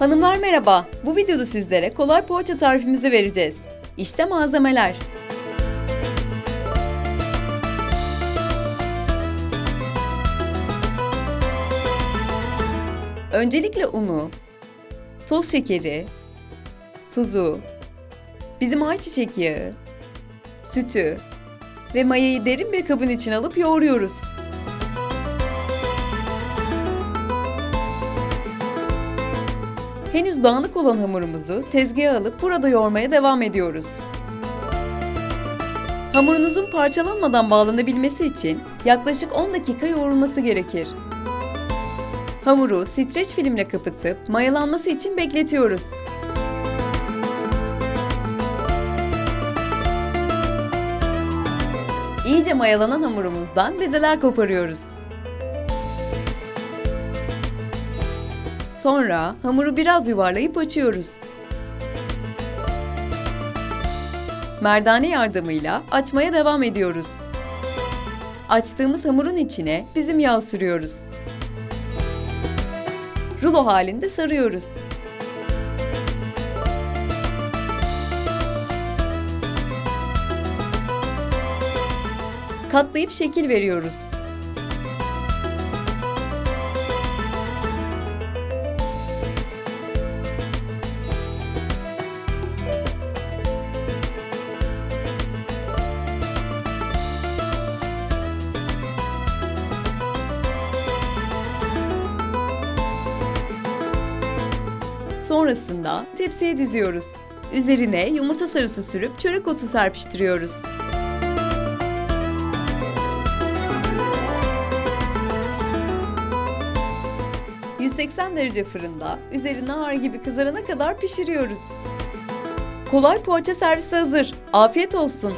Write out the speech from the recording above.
Hanımlar merhaba. Bu videoda sizlere kolay poğaça tarifimizi vereceğiz. İşte malzemeler. Öncelikle unu, toz şekeri, tuzu, bizim ayçiçek yağı, sütü ve mayayı derin bir kabın içine alıp yoğuruyoruz. Henüz dağınık olan hamurumuzu tezgaha alıp burada yoğurmaya devam ediyoruz. Hamurunuzun parçalanmadan bağlanabilmesi için yaklaşık 10 dakika yoğrulması gerekir. Hamuru streç filmle kapatıp mayalanması için bekletiyoruz. İyice mayalanan hamurumuzdan bezeler koparıyoruz. Sonra hamuru biraz yuvarlayıp açıyoruz. Merdane yardımıyla açmaya devam ediyoruz. Açtığımız hamurun içine bizim yağ sürüyoruz. Rulo halinde sarıyoruz. Katlayıp şekil veriyoruz. Sonrasında tepsiye diziyoruz. Üzerine yumurta sarısı sürüp çörek otu serpiştiriyoruz. ...180 derece fırında üzeri nar gibi kızarana kadar pişiriyoruz. Kolay poğaça servisi hazır. Afiyet olsun.